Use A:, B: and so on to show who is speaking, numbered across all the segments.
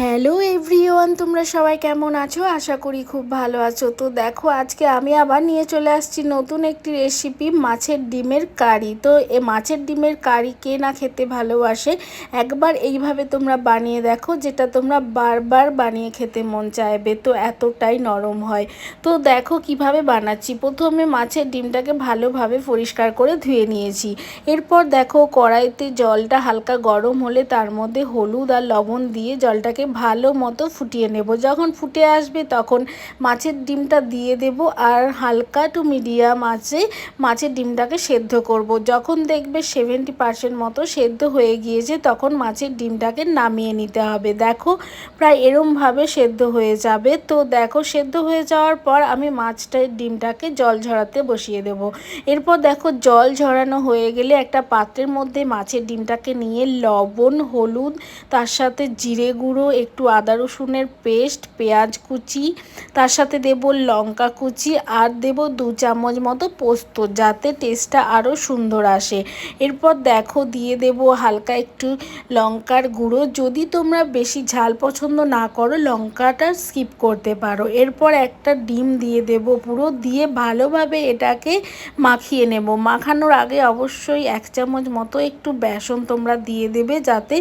A: Hello everyone তোমরা সবাই কেমন আছো? আশা করি খুব ভালো আছো। তো দেখো, আজকে আমি আবার নিয়ে চলে আসছি নতুন একটি রেসিপি মাছের ডিমের কারি। তো এ মাছের ডিমের কারি কে না খেতে ভালোবাসে, একবার এইভাবে তোমরা বানিয়ে দেখো, যেটা তোমরা বারবার বানিয়ে খেতে মন চাইবে। তো এতটাই নরম হয়। তো দেখো, কীভাবে বানাচ্ছি। প্রথমে মাছের ডিমটাকে ভালোভাবে পরিষ্কার করে ধুয়ে নিয়েছি। এরপর দেখো, কড়াইতে জলটা হালকা গরম হলে তার মধ্যে হলুদ আর লবণ দিয়ে জলটাকে ভালো মতো ফুটিয়ে নেব। যখন ফুটে আসবে তখন মাছের ডিমটা দিয়ে দেব আর হালকা টু মিডিয়াম আছে মাছের ডিমটাকে সেদ্ধ করব। যখন দেখবে সেভেন্টি পার্সেন্ট মতো সেদ্ধ হয়ে গিয়েছে তখন মাছের ডিমটাকে নামিয়ে নিতে হবে। দেখো প্রায় এরমভাবে সেদ্ধ হয়ে যাবে। তো দেখো সেদ্ধ হয়ে যাওয়ার পর আমি মাছটার ডিমটাকে জল ঝরাতে বসিয়ে দেব। এরপর দেখো জল ঝরানো হয়ে গেলে একটা পাত্রের মধ্যে মাছের ডিমটাকে নিয়ে লবণ, হলুদ, তার সাথে জিরে গুঁড়ো একটু আদা রসুনের পেস্ট, পেঁয়াজ কুচি, তার সাথে দেব লঙ্কা কুচি আর দেব দু চামচ মতো পোস্ত যাতে টেস্টটা আরও সুন্দর আসে। এরপর দেখো দিয়ে দেব হালকা একটু লঙ্কার গুঁড়ো। যদি তোমরা বেশি ঝাল পছন্দ না করো, লঙ্কাটা স্কিপ করতে পারো। এরপর একটা ডিম দিয়ে দেব পুরো। দিয়ে ভালোভাবে এটাকে মাখিয়ে নেব। মাখানোর আগে অবশ্যই এক চামচ মতো একটু বেসন তোমরা দিয়ে দেবে যাতে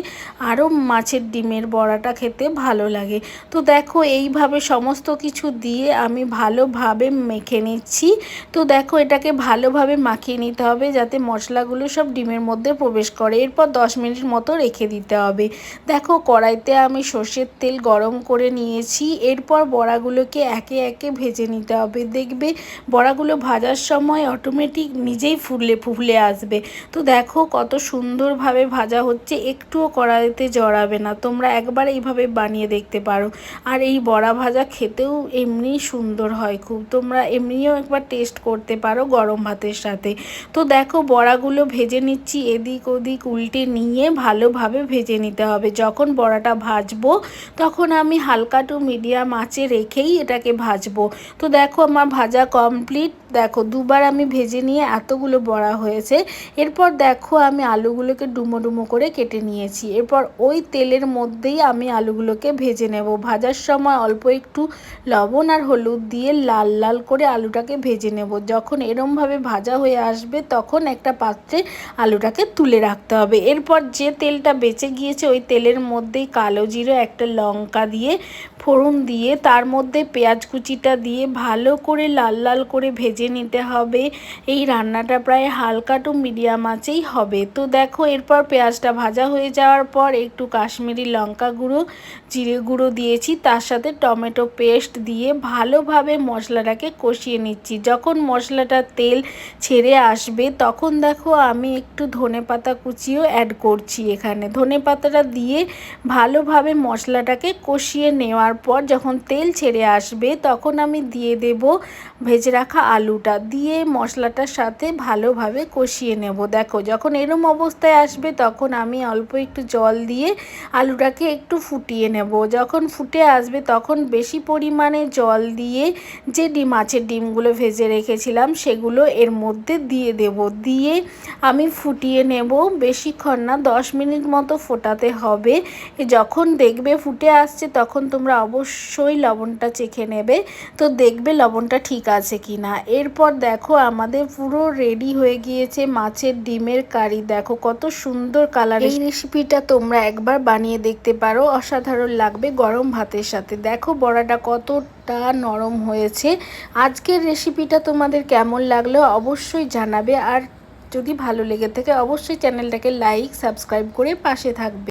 A: আরও মাছের ডিমের বড়াটা খেতে ভালো লাগে। তো দেখো, এইভাবে সমস্ত কিছু দিয়ে আমি ভালোভাবে মেখে নিচ্ছি। তো দেখো, এটাকে ভালোভাবে মাখিয়ে নিতে হবে যাতে মশলাগুলো সব ডিমের মধ্যে প্রবেশ করে। এরপর দশ মিনিট মতো রেখে দিতে হবে। দেখো, কড়াইতে আমি সর্ষের তেল গরম করে নিয়েছি। এরপর বড়াগুলোকে একে একে ভেজে নিতে হবে। দেখবে, বড়াগুলো ভাজার সময় অটোমেটিক নিজেই ফুলে ফুলে আসবে। তো দেখো, কত সুন্দরভাবে ভাজা হচ্ছে। একটুও কড়াইতে জড়াবে না। তোমরা একবার এইভাবে এইভাবে বানিয়ে দেখতে পারো। আর এই বড়া ভাজা খেতেও এমনি সুন্দর হয় খুব। তোমরা এমনিও একবার টেস্ট করতে পারো গরম ভাতের সাথে। তো দেখো, বড়াগুলো ভেজে নিচ্ছি, এদিক ওদিক উল্টে নিয়ে ভালোভাবে ভেজে নিতে হবে। যখন বড়াটা ভাজবো, তখন আমি হালকা টু মিডিয়াম আঁচে রেখেই এটাকে ভাজবো। তো দেখো, আমার ভাজা কমপ্লিট দেখো, দুবার আমি ভেজে নিয়ে এতগুলো বড়া হয়েছে। এরপর দেখো, আমি আলুগুলোকে ডুমো ডুমো করে কেটে নিয়েছি। এরপর ওই তেলের মধ্যেই আমি আলুগুলোকে ভেজে নেব। ভাজার সময় অল্প একটু লবণ আর হলুদ দিয়ে লাল লাল করে আলুটাকে ভেজে নেব। যখন এরমভাবে ভাজা হয়ে আসবে, তখন একটা পাত্রে আলুটাকে তুলে রাখতে হবে। এরপর যে তেলটা বেঁচে গিয়েছে, ওই তেলের মধ্যেই কালো জিরে, একটা লঙ্কা দিয়ে ফোড়ন দিয়ে, তার মধ্যে পেঁয়াজ কুচিটা দিয়ে ভালো করে লাল লাল করে ভেজে নিতে হবে। এই রান্নাটা প্রায় হালকা টু মিডিয়াম আঁচেই হবে। তো দেখো, এরপর পেঁয়াজটা ভাজা হয়ে যাওয়ার পর একটু কাশ্মীরি লঙ্কা গুঁড়ো জিরে গুঁড়ো দিয়েছি, তার সাথে টমেটো পেস্ট দিয়ে ভালোভাবে মশলাটাকে কষিয়ে নিচ্ছি। যখন মশলাটা তেল ছেড়ে আসবে, তখন দেখো আমি একটু ধনে পাতা কুচিও অ্যাড করছি এখানে। ধনে পাতাটা দিয়ে ভালোভাবে মশলাটাকে কষিয়ে নেওয়ার পর যখন তেল ছেড়ে আসবে, তখন আমি দিয়ে দেব ভেজে রাখা আলুটা। দিয়ে মশলাটার সাথে ভালোভাবে কষিয়ে নেব। দেখো, যখন এরম অবস্থায় আসবে, তখন আমি অল্প একটু জল দিয়ে আলুটাকে একটু ফুটিয়ে নেব। যখন ফুটে আসবে তখন বেশি পরিমাণে জল দিয়ে যে ডিম মাছের ডিমগুলো ভেজে রেখেছিলাম সেগুলো এর মধ্যে দিয়ে দেব। দিয়ে আমি ফুটিয়ে নেব বেশিক্ষণ না, দশ মিনিট মতো ফোটাতে হবে। যখন দেখবে ফুটে আসছে তখন তোমরা অবশ্যই লবণটা চেখে নেবে। তো দেখবে লবণটা ঠিক আছে কি না এরপর দেখো আমাদের পুরো রেডি হয়ে গিয়েছে মাছের ডিমের কারি। দেখো কত সুন্দর কালার এই রেসিপিটা তোমরা একবার বানিয়ে দেখতে পারো। অসাধারণ লাগবে গরম ভাতের সাথে। দেখো বড়াটা কতটা নরম হয়েছে। আজকের রেসিপিটা তোমাদের কেমন লাগল অবশ্যই জানাবে। আর যদি ভালো লেগে থাকে, অবশ্যই চ্যানেলটাকে লাইক সাবস্ক্রাইব করে পাশে থাকবে।